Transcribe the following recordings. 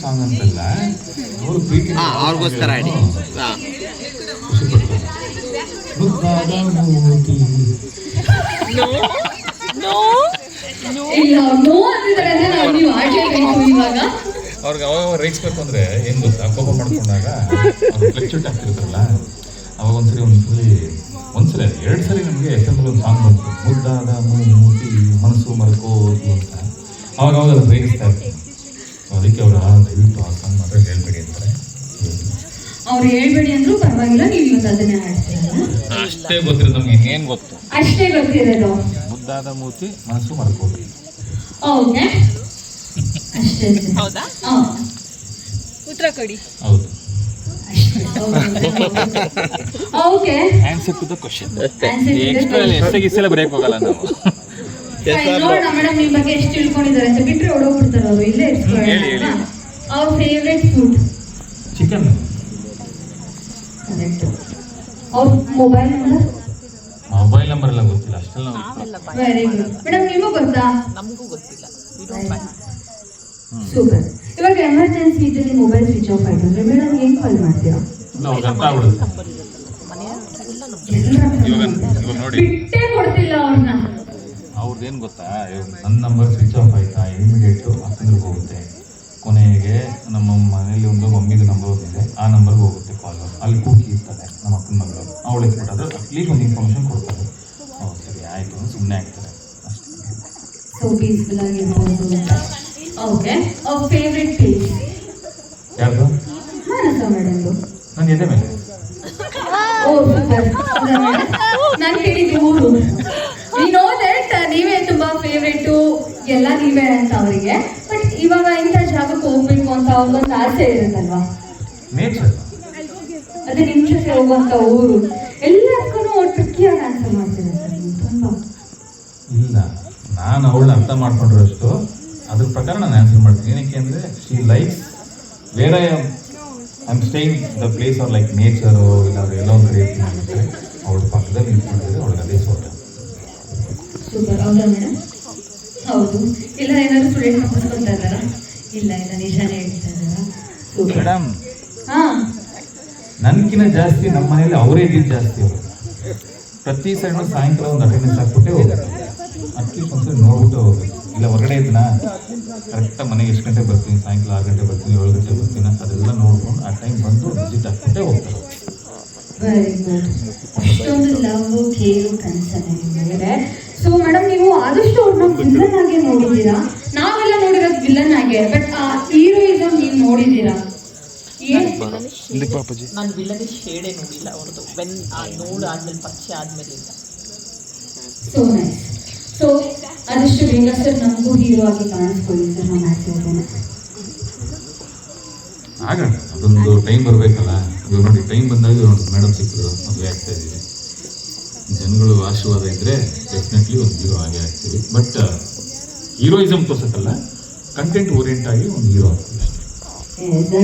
Song ಅಂತಲ್ಲ? ಅವರು ಪ್ರೀತಿ ಅವ್ರಿಗೋಸ್ಕರ ಆಡಿ ಅವ್ರಿಗೆ ಅವಾಗ ರೇಗಿಸ್ಬೇಕು ಅಂದ್ರೆ ಏನ್ ಗೊತ್ತಾ? ಕೋಪ ಮಾಡ್ಕೊಂಡಾಗ ಫ್ಲೆಕ್ಚುಟ್ ಆಗ್ತಿರ್ತಾರಲ್ಲ ಅವಾಗ ಒಂದ್ಸರಿ ಒಂದ್ಸಲಿ ಒಂದ್ಸಲ ಎರಡು ಸರಿ ನಮಗೆ ಎಸ್ ಎಂ ಒಂದು ಸಾಂಗ್ ಬಂತು. ಮುದ್ದಾದ ಮೂತಿ ಮನಸ್ಸು ಮರಕೋತಿ ಅಂತ. ಅವಾಗ ಅವಾಗ ರೇಗಿಸ್ತಾ ಇರ್ತಾರೆ. ಅದಕ್ಕೆ ಅವರು ದಯವಿಟ್ಟು ಆ ಸಾಂಗ್ ಮಾತ್ರ ಹೇಳ್ಬೇಡಿ ಅಂತಾರೆ ಅವ್ರು ಹೇಳ್ಬೇಡಿ ಅಂದ್ರೂ ಪರವಾಗಿಲ್ಲ ನೀವು ಇವತ್ತು ಅದನ್ನೇ ಆಡ್ತೀರಲ್ಲ ಅಷ್ಟೇ ಗೊತ್ತಿರೋದು ನಮ್ಗೆ ಇನ್ನೇನು ಗೊತ್ತು. ಅಷ್ಟೇ ಗೊತ್ತಿರೋದು. ಮುದ್ದಾದ ಮೂತಿ ಮನಸ್ಸು ಮಾಡ್ಕೋಬೇಕು ಓಕೆ. ಅಷ್ಟೇ ಹೌದಾ? ಉತ್ತರ ಕೊಡಿ. ಹೌದು. Okay. Answer to the question extra ಎಸ್ಸೆಲ್ಲ ಬರೆಯಕ್ಕೆ ಹೋಗಲ್ಲ ನಾವು. ನೋಡೋಣ ಮೇಡಮ್ ನಿಮ್ ಬಗ್ಗೆ ಎಷ್ಟು ತಿಳ್ಕೊಂಡಿದ್ದಾರೆ ಅಂತ. ಬಿಟ್ರೆ ಓಡೋಗ್ಬಿಡ್ತಾರೆ ಅವರು. ಇಲ್ಲೇ ಹೇಳಿ, ಹೇಳಿ. ಇರ್ಸ್ಕೊಳ್ಳೋಣ ಅವ್ರ ಫೇವ್ರೆಟ್ ಫುಡ್ ಚಿಕನ್ ಕರೆಕ್ಟ್ ಅವ್ರ ಮೊಬೈಲ್ ನಂಬರ್ ಮೊಬೈಲ್ ನಂಬರ್ ಎಲ್ಲ ಗೊತ್ತಿಲ್ಲ. ಅಷ್ಟೆಲ್ಲ ವೆರಿ ಗುಡ್ ಮೇಡಮ್ ನಿಮಗೂ ಗೊತ್ತಾ? ನಮಗೂ ಗೊತ್ತಿಲ್ಲ. We don't buy. ಸೂಪರ್ ಇವಾಗ ಎಮರ್ಜೆನ್ಸಿ ಇದ್ದಲ್ಲಿ ಮೊಬೈಲ್ ಸ್ವಿಚ್ ಆಫ್ ಆಯ್ತು ಅಂದ್ರೆ ಮೇಡಮ್ ಏನ್ ಕಾಲ್ ಮಾಡ್ತೀರಾ? ಅರ್ಥ ಆಗ್ಬಿಡುತ್ತೆ. ಎಲ್ಲರ ಹತ್ರ ಇವಾಗ ಇವಾಗ ನೋಡಿ. ಬಿಟ್ಟೇ ಕೊಡ್ತಿಲ್ಲ ಅವ್ರನ್ನ ಅವ್ರದ್ದು ಏನು ಗೊತ್ತಾ? ನನ್ನ ನಂಬರ್ ಸ್ವಿಚ್ ಆಫ್ ಆಯ್ತಾ? ಇಮಿಡಿಯೇಟು ಅಕ್ಕಂದ್ರಿಗೆ ಹೋಗುತ್ತೆ. ಕೊನೆಗೆ ನಮ್ಮ ಮನೇಲಿ ಒಂದು ಮಮ್ಮಿದು ನಂಬರ್ ಒಂದಿದೆ ಆ ನಂಬರ್ಗೆ ಹೋಗುತ್ತೆ ಕಾಲ್ ಅಲ್ಲಿ ಕೂಕಿ ಇರ್ತಾರೆ ನಮ್ಮ ಅಕ್ಕನ ಮಗಳು. ಅವಳು ಎತ್ಬಿಟ್ಟಾದ್ರೆ ಅಟ್ಲೀಸ್ಟ್ ಒಂದು ಇನ್ಫಾರ್ಮೇಷನ್ ಕೊಡ್ತಾರೆ. ಹೌದು ಸರಿ ಆಯಿತು. ಸುಮ್ಮನೆ ಆಗ್ತಾರೆ. ಅಷ್ಟೇ ಸೊ ಪೀಸ್ಫುಲ್ ಆಗಿರ್ಬೋದು ಓಕೆ ಅವ್ರ ಫೇವ್ರೆಟ್ ಪ್ಲೇಸ್ ಯಾರ್ದು? ಮಾನಸ ಮೇಡಮ್ದು. ನನ್ನ ಎದೆ ಮೇಲೆ. ಓ ಸೂಪರ್ ನಾನು ಕೇಳಿದ್ದು ಊರು. ನೀವೇ ಅಂತ ಅವರಿಗೆ. ಬಟ್ ಇವಾಗ ಇಂಥ ಜಾಗಕ್ಕೆ ಹೋಗ್ಬೇಕು ಅಂತ ಅವ್ರಿಗೊಂದು ಆಸೆ ಇರುತ್ತಲ್ವಾ? ನೇಚರ್ ಅದೇ ನಿಮ್ ಜೊತೆ ಹೋಗುವಂತ ಊರು. ಎಲ್ಲದಕ್ಕೂ ಟ್ರಿಕ್ಕಿಯಾಗಿ ಆನ್ಸರ್ ಮಾಡ್ತೀರ ತುಂಬಾ. ಇಲ್ಲ. ನಾನು ಅವಳನ್ನ ಅರ್ಥ ಮಾಡ್ಕೊಂಡಿರೋಷ್ಟು ಅದ್ರ ಪ್ರಕಾರ ನಾನು ಆನ್ಸರ್ ಮಾಡ್ತೀನಿ. ಏನಕ್ಕೆ ಅಂದರೆ ಶಿ ಲೈಕ್ಸ್ ಬೇರೆ I am staying the place are like nature ಇಲ್ಲಾದ್ರೆ ಎಲ್ಲೋ ಒಂದು ರೀತಿ ಮಾಡಿದ್ರೆ ಅವಳ ಪಕ್ಕದಲ್ಲಿ ನಿಂತ್ಕೊಂಡಿದ್ರೆ ಅವಳಿಗೆ ಅದೇ ಸೋಟ ಸೂಪರ್ ಹೌದಾ ಮೇಡಮ್ ಹೌದು. ಇಲ್ಲ ಇದ್ದಾರಾ? ಇಲ್ಲ ಇಲ್ಲ ನಿಜಾನೇ ಹೇಳ್ತಾ ಇದ್ದಾರಾ? ಮೇಡಮ್ ಹಾ. ನನ್ಕಿನ ಜಾಸ್ತಿ ನಮ್ಮ ಮನೇಲಿ ಅವರೇ ಇದ್ದಿದ್ದು ಜಾಸ್ತಿ ಅವರು. ಪ್ರತಿ ಸಣ್ಣ ಸಾಯಂಕಾಲ ಒಂದು ಅಟೆಂಡೆನ್ಸ್ ಹಾಕ್ಬಿಟ್ಟೆ ಹೋಗುತ್ತೆ ಅಟ್ಲೀಸ್ಟ್ ಒಂದ್ಸರಿ ನೋಡ್ಬಿಟ್ಟು ಹೋಗ್ಬೇಕು ಇಲ್ಲ ಹೊರಗಡೆ ಇದ್ದನಾ ಕರೆಕ್ಟಾಗಿ ಮನೆಗೆ ಎಷ್ಟು ಗಂಟೆ ಬರ್ತೀನಿ? ಸಾಯಂಕಾಲ ಆರು ಗಂಟೆ ಬರ್ತೀನಿ ಏಳು ಗಂಟೆ ಬರ್ತೀನಿ ಅದೆಲ್ಲ ನೋಡ್ಕೊಂಡು ಆ ಟೈಮ್ ಬಂದು ವಿಸಿಟ್ ಹಾಕ್ಬಿಟ್ಟೆ ಹೋಗ್ತಾರೆ. ವೆರಿ ಗುಡ್ ಅಷ್ಟೊಂದು ಲವ್ ಕೇರು ಕನ್ಸನೆ ನಿಮಗೆ ಸೊ ಮೇಡಮ್ ನೀವು ಆದಷ್ಟು ಅವ್ರನ್ನ ವಿಲ್ಲನ್ ಆಗಿ ನೋಡಿದ್ದೀರಾ? ವಿಲ್ಲನ್ ಆಗಿ ಬಟ್ ಆ ಹೀರೋಯಿಸಮ್ ನೀವು ನೋಡಿದ್ದೀರಾ? ನಾನು ವಿಲನಿ ಶೇಡೇ ನೋಡಿಲ್ಲ ಅವ್ರದ್ದು ವೆನ್ ಆ ನೋಡು ಆದ್ಮೇಲೆ ಪರಿಚಯ ಆದ್ಮೇಲೆ ಇಲ್ಲ. ಸೊ ನೈಸ್ ಸೊ ಆದಷ್ಟು ಬೇಗ ಸರ್ ನಮಗೂ ಹೀರೋ ಆಗಿ ಕಾಣಿಸ್ಕೊಳ್ಳಿ ಸರ್ ನಾನು ಆಗೋಣ ಅದೊಂದು ಟೈಮ್ ಬರಬೇಕಲ್ಲ. ಇವಾಗ ನೋಡಿ ಟೈಮ್ ಬಂದಾಗ ನೋಡಿ ಮೇಡಮ್ ಸಿಕ್ಕಿದ್ರು. ಮದುವೆ ಆಗ್ತಾ ಇದ್ದೀವಿ ಜನಗಳು ಆಶೀರ್ವಾದ ಇದ್ದರೆ ಡೆಫಿನೆಟ್ಲಿ ಒಂದು ಹೀರೋ ಆಗೇ ಆಗ್ತೀವಿ ಬಟ್ ಹೀರೋಯಿಸಮ್ ತೋರ್ಸಕ್ಕಲ್ಲ ಕಂಟೆಂಟ್ ಓರಿಯೆಂಟ್ ಆಗಿ ಒಂದು ಹೀರೋ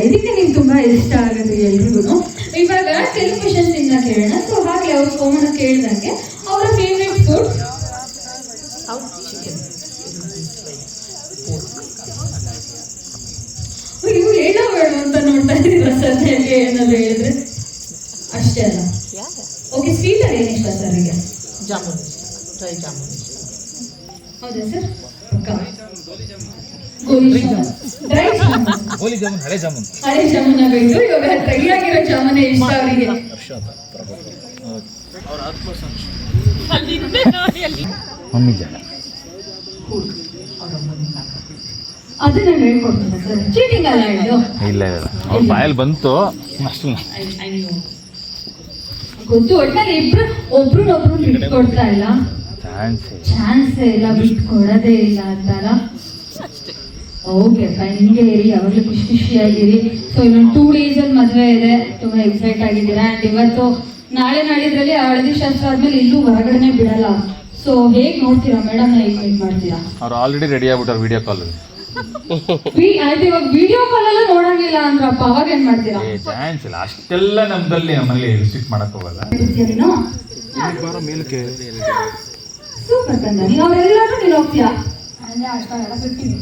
ಇದಕ್ಕೆ ನಿಮ್ಗೆ ತುಂಬಾ ಇಷ್ಟ ಆಗುತ್ತೆ ಎಲ್ರಿಗೂ. ಇವಾಗ ಕೆಲವು ಕ್ವಶನ್ಸ್ ಇಂದ ಕೇಳೋಣ. ಸೊ ಹಾಗೆ ಅವ್ರು ಫೋನ್ ಕೇಳಿದಂಗೆ ಅವರ ಫೇವ್ರೆಟ್ ಫುಡ್ ಇವ್ರು ಹೇಳೋ ಬೇಡ ಅಂತ ನೋಡ್ತಾ ಇದ್ದೀರ ಸದ್ಯಕ್ಕೆ ಏನಾದ್ರು ಹೇಳಿದ್ರೆ? ಅಷ್ಟೇ ಅಲ್ಲ. ಯಾ ಓಕೆ ಸ್ವೀಟ್ ಏನು ಇಷ್ಟ ಸರ್ ಈಗ ಜಾಮೂನ್ ಡ್ರೈ ಜಾಮೂನ್ ಹೌದಾ ಸರ್? ಗೋಲಿ ಜಾಮೂನ್. ಹಳೆ ಜಾಮೂನ್. ಹಳೆ ಜಾಮೂನ್. ಬೇಕು ಇವಾಗ ಡ್ರೈ ಜಾಮೂನ್ ಇಷ್ಟ ಅವರಿಗೆ. ಮಮ್ಮಿ ಜಾಗ ಅದನ್ನ ಹೇಳ್ಕೊಡ್ತೀನಿ ಸರ್. ಚೀಟಿಂಗ್ ಅಲ್ಲ ಇದು ಇಲ್ಲ ಇಲ್ಲ ಅವ್ರ ಬಾಯಲ್ಲಿ ಬಂತು. ಅಷ್ಟು ಗೊತ್ತು ಒಟ್ಟಲ್ಲಿ ಇಬ್ರು ಒಬ್ರನ್ನೊಬ್ರು ಬಿಟ್ಕೊಡ್ತಾ ಇಲ್ಲ. ಚಾನ್ಸ್ ಚಾನ್ಸ್ ಇಲ್ಲ ಬಿಟ್ಕೊಡೋದೇ ಇಲ್ಲ ಅಂತಾರ? ಓಕೆ ಫೈನ್ ಹಿಂಗೆ ಇರಿ ಯಾವಾಗಲೂ ಖುಷಿ ಖುಷಿಯಾಗಿರಿ. ಸೊ ಇನ್ನೊಂದು ಟೂ ಡೇಸ್ ಅಲ್ಲಿ ಮದುವೆ ಇದೆ. ತುಂಬ ಎಕ್ಸೈಟ್ ಆಗಿದ್ದೀರಾ? ಅಂಡ್ ಇವತ್ತು ನಾಳೆ ನಾಳಿದ್ರಲ್ಲಿ ಹಳದಿ ಶಾಸ್ತ್ರ ಆದ್ಮೇಲೆ ಇಲ್ಲೂ ಹೊರಗಡೆನೆ ಬಿಡಲ್ಲ. ಸೊ ಹೇಗೆ ನೋಡ್ತೀರಾ? ಮೇಡಮ್ ಹೇಗ್ ಮೀಟ್ ಮಾಡ್ತೀರಾ? ಅವ್ರು ಆಲ್ರೆಡಿ ರೆಡಿ ಆಗ್ಬಿಟ್ಟಾರೆ ವಿಡಿಯೋ ಕಾಲ್ ವಿ- ಆಯ್ತು ಇವಾಗ ವಿಡಿಯೋ ಕಾಲ್ ಎಲ್ಲ ನೋಡಂಗಿಲ್ಲ ಅಂದ್ರಪ್ಪ. ಅವಾಗ ಏನ್ ಮಾಡ್ತೀರಾ? ಚಾನ್ಸ್ ಇಲ್ಲ. ಅಷ್ಟೆಲ್ಲ ನಮ್ದಲ್ಲಿ ನಮ್ಮಲ್ಲಿ ರಿಸ್ಟ್ರಿಕ್ಟ್ ಮಾಡಕ್ ಹೋಗಲ್ಲ. ನೀನು? ಸೂಪರ್ ಕಂದ ನೀನು ಅವರೆಲ್ಲರೂ ನೀನು ಹೋಗ್ತೀಯಾ? ಅಷ್ಟೆಲ್ಲ ಬಿಡ್ತೀನಿ.